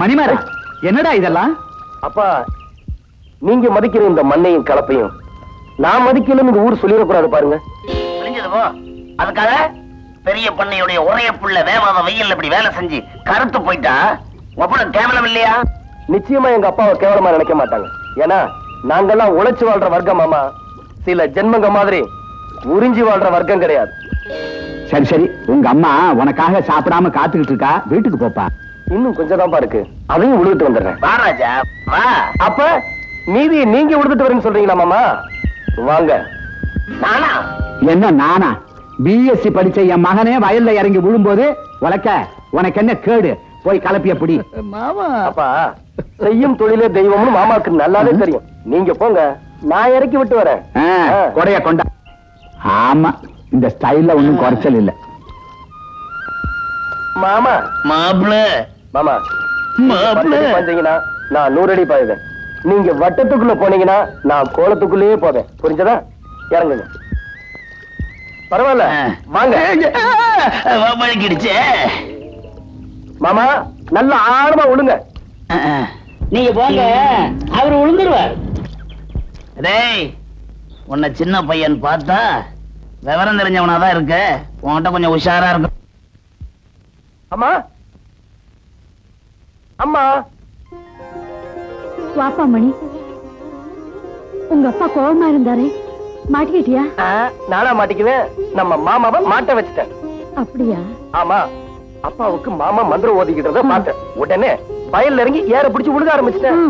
மணிமாரா என்னடா இதெல்லாம்? அப்பா நீங்க மதிக்கிற இந்த மண்ணையும் கலப்பையும் நான் மதிக்கலன்னு இந்த ஊர் சொல்லிடக்கூடாது பாருங்க. புரிஞ்சது போ. அதுக்காக பெரிய பண்ணையுடைய ஒரே புள்ள வேவாத வெயில்ல இப்படி வேலை செஞ்சு கருத்து போயிட்டா? ஒப்பன கேவலம் இல்லையா? நிச்சயமா எங்க அப்பாவை கேவலமா நினைக்க மாட்டாங்க. ஏன்னா நாங்கெல்லாம் உழைச்சு வாழ்ற வர்க்கம் மாமா. சில ஜென்மங்க மாதிரி உறிஞ்சி வாழ்ற வர்க்கம் கிடையாது. சரி சரி. உங்க அம்மா உனக்காக சாப்பிடாம காத்துக்கிட்டு இருக்கா? வீட்டுக்கு போப்பா. இன்னும் கொஞ்சம் தான்ப்பா இருக்கு. அதையும் உழுதுட்டு வந்துடுறேன். வா ராஜா. வா. அப்ப மீதி நீங்க உழுதுட்டு வரேன்னு சொல்றீங்களா மாமா? வாங்க. நானா? என்ன நானா? பிஎஸ்சி படிச்ச என் மகனே வயல்ல இறங்கி விழும்போது உலக்க உனக்கு என்ன கேடு? போய் கலப்பிய பிடி. மாமா. அப்பா செய்யும் தொழிலே தெய்வம்னு மாமாவுக்கு நல்லாவே தெரியும். நீங்க போங்க. நான் இறக்கி விட்டு வரேன். கொடைய கொண்டா. ஆமா இந்த ஸ்டைல்ல ஒண்ணும் குறைச்சல் இல்ல. மாமா. மாப்பிள மாமா பாய்ஞ்சீங்கன்னா நான் நூறு அடி பாயுவேன். நீங்க வட்டத்துக்குள்ள போனீங்கன்னா நான் கோலத்துக்குள்ளேயே போவேன். புரிஞ்சதா? இறங்குங்க. பரவாயில்ல. வாங்க. மாமா நல்ல ஆழமா விழுங்க நீங்க போங்க. அவர் விழுந்துருவார் டேய் உன்னை சின்ன பையன் பார்த்தா விவரம் தெரிஞ்சவனா தான் இருக்க. உன்கிட்ட கொஞ்சம் உஷாரா இருக்கும் அம்மா அம்மா. வாப்பா மணி. உங்க அப்பா கோவமா இருந்தாரே. மாட்டிக்கிட்டியா? நானா மாட்டிக்குவேன். நம்ம மாமாவை மாட்ட வச்சுட்டேன். அப்படியா? ஆமா. அப்பாவுக்கு மாமா மந்திரம் ஓதிக்கிட்டத பார்த்தேன். உடனே வயல்ல இறங்கி ஏற பிடிச்சு உழுக ஆரம்பிச்சிட்டேன்.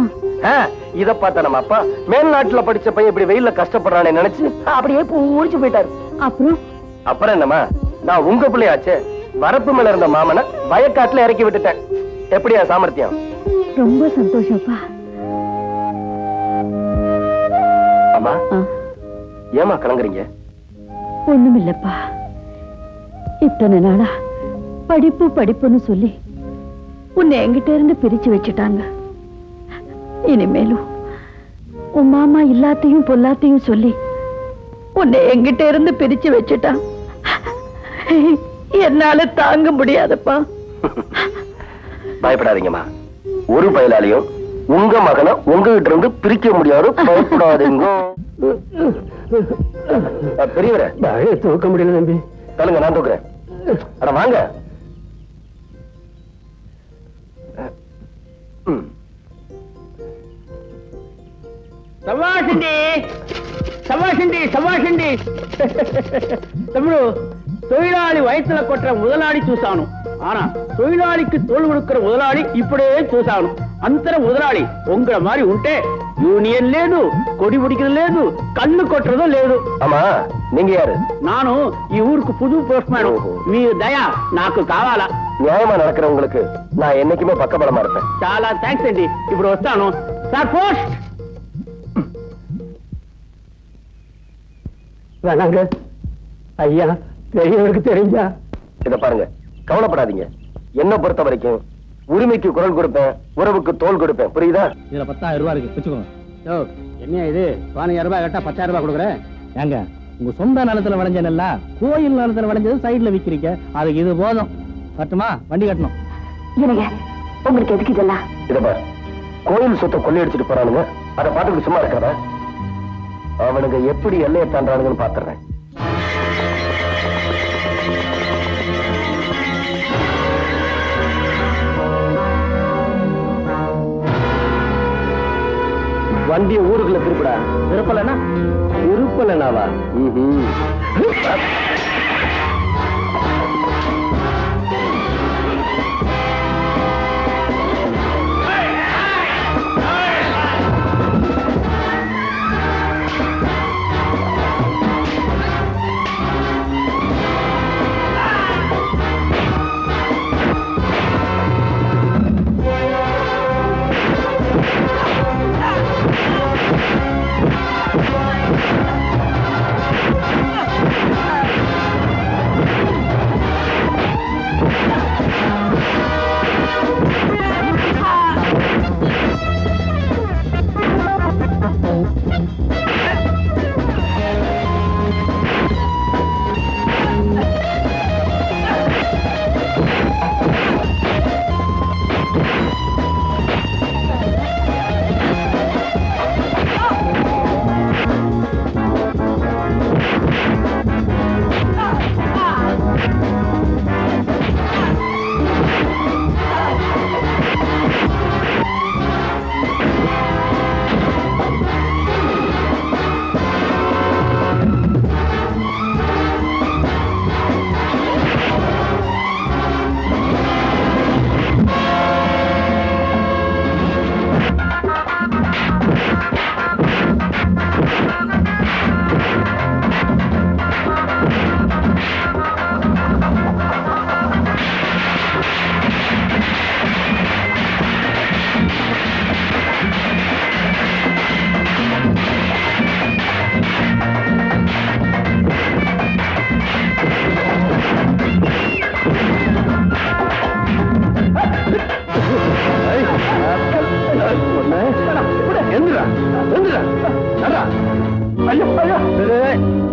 இத பார்த்த நம்ம அப்பா. மேல்நாட்டுல படிச்ச பையன் இப்படி வெயில்ல கஷ்டப்படுறானே நினைச்சு அப்படியே பூரிச்சு போயிட்டாரு. அப்புறம்? அப்புறம் என்னம்மா? நான் உங்க பிள்ளையாச்சே. வரப்பு மேல இருந்த மாமனை வயக்காட்டுல இறக்கி விட்டுட்டேன். எப்படியா சாமர்த்தியம்? ரொம்ப சந்தோஷப்பா அம்மா ஏமா கலங்குறீங்க? ஒண்ணுமில்லப்பா. இத்தனை நாளா படிப்பு படிப்புன்னு சொல்லி உன்னை என்கிட்ட இருந்து பிரிச்சு வச்சுட்டாங்க. இனிமேலும் உன் மாமா எல்லாத்தையும் பொல்லாத்தையும் சொல்லி உன்னை என்கிட்ட இருந்து பிரிச்சு வச்சுட்டான் என்னால தாங்க முடியாதப்பா. பயப்படாதீங்கம்மா. ஒரு பயலாலையும் உங்க மகனை உங்ககிட்ட இருந்து பிரிக்க முடியாது பயப்படாதீங்க. பெரியவர. தூக்க முடியல தம்பி. தலுங்க நான் தூக்குறேன். அட வாங்க. சவாசண்டி சவாசண்டி சவாசண்டி தம்பு தொழிலாளி வயசுல கொட்டுற முதலாளி சூசானும் ஆனா தொழிலாளிக்கு தோல் கொடுக்கிற முதலாளி இப்படியே చూసాను అంతర ముదలాడి ఉంగళ మారి ఉంటే యూనియన్ లేదు కొడి పుడికడం లేదు కళ్ళు కొట్టడం లేదు అమ్మా నింగ యారు నాను ఈ ఊరుకు పుదు పోస్ట్మ్యాన్ మీ దయ నాకు కావాలా న్యాయమా నడకరవங்களுக்கு నా ఎన్నికమే పక్కబడమా இருப்பேன் చాలా థాంక్స్ అండి ఇప్పుడు వస్తాను సార్ పోస్ట్ வேணாங்க ஐயா பெரியவருக்கு தெரிஞ்சா? இத பாருங்க. கவலைப்படாதீங்க. என்ன பொறுத்த வரைக்கும் உரிமைக்கு குரல் கொடுப்பேன் உறவுக்கு தோல் கொடுப்பேன். புரியுதா? இதுல பத்தாயிரம் ரூபாய் இருக்கு. வச்சுக்கோங்க. யோ என்ன இது? பதினஞ்சாயிரம் ரூபாய் கேட்டா பத்தாயிரம் ரூபாய் கொடுக்குறேன். ஏங்க உங்க சொந்த நிலத்துல விளைஞ்ச நெல்லா கோயில் நிலத்துல விளைஞ்சது சைடுல விக்கிறீங்க. அதுக்கு இது போதும். கட்டுமா வண்டி கட்டணும். என்னங்க உங்களுக்கு எதுக்கு இதெல்லாம்? இத பாரு. கோயில் சொத்தை கொள்ளையடிச்சிட்டு போறானுங்க. அதை பார்த்துட்டு சும்மா இருக்கிறதா அவனுங்க எப்படி எல்லையை தாண்டானுங்கன்னு பாத்துறேன். வண்டிய ஊருக்குள்ள திருப்பிடா. திருப்பலன்னா திருப்பலனாவா?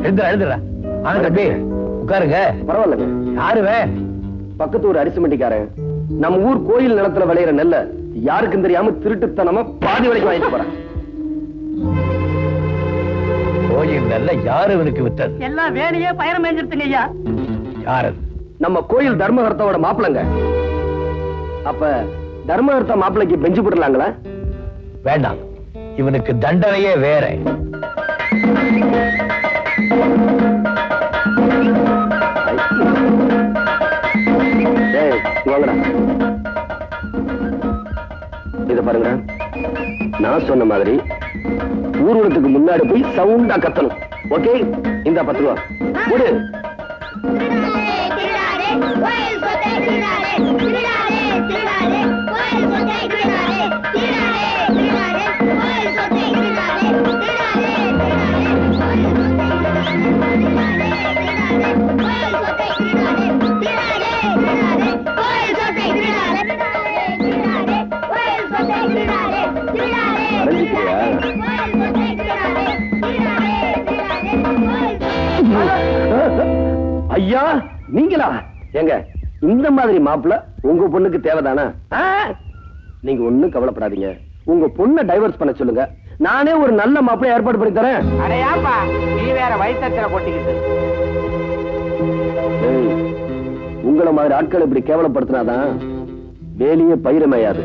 எழுந்துடா எழுந்துடா ஆனா தம்பி உட்காருங்க. பரவாயில்லைங்க யாருவே? பக்கத்து ஊர் அரிசி மண்டிக்காரன். நம்ம ஊர் கோயில் நிலத்துல விளையிற நெல்ல யாருக்கும் தெரியாம திருட்டுத்தனமா பாதி வரைக்கும் வாங்கிட்டு போறேன். கோயில் நெல்ல யாரு இவனுக்கு வித்தது எல்லாம் வேலையே பயணம் மேஞ்சிருத்துங்க ஐயா. யாரு நம்ம கோயில் தர்மகர்த்தாவோட மாப்பிளங்க அப்ப தர்மகர்த்தா மாப்பிளைக்கு பெஞ்சு போடலாங்களா வேண்டாம். இவனுக்கு தண்டனையே வேற. இத பாருங்க. நான் சொன்ன மாதிரி ஊர்வலத்துக்கு முன்னாடி போய் சவுண்டா கத்தணும். ஓகே இந்த பத்து ரூபா. நீங்களா ஏங்க இந்த மாதிரி மாப்பிள்ள உங்க பொண்ணுக்கு தேவைதானா? நீங்க ஒண்ணும் கவலைப்படாதீங்க. உங்க பொண்ணை டைவர்ஸ் பண்ண சொல்லுங்க. நானே ஒரு நல்ல மாப்பிள்ளை ஏற்பாடு பண்ணி தரேன். அடையாப்பா நீ வேற வயிற்றுல கொட்டிக்கிட்டு. உங்களை மாதிரி ஆட்கள் இப்படி கேவலப்படுத்தினாதான் வேலையே பயிரமையாது.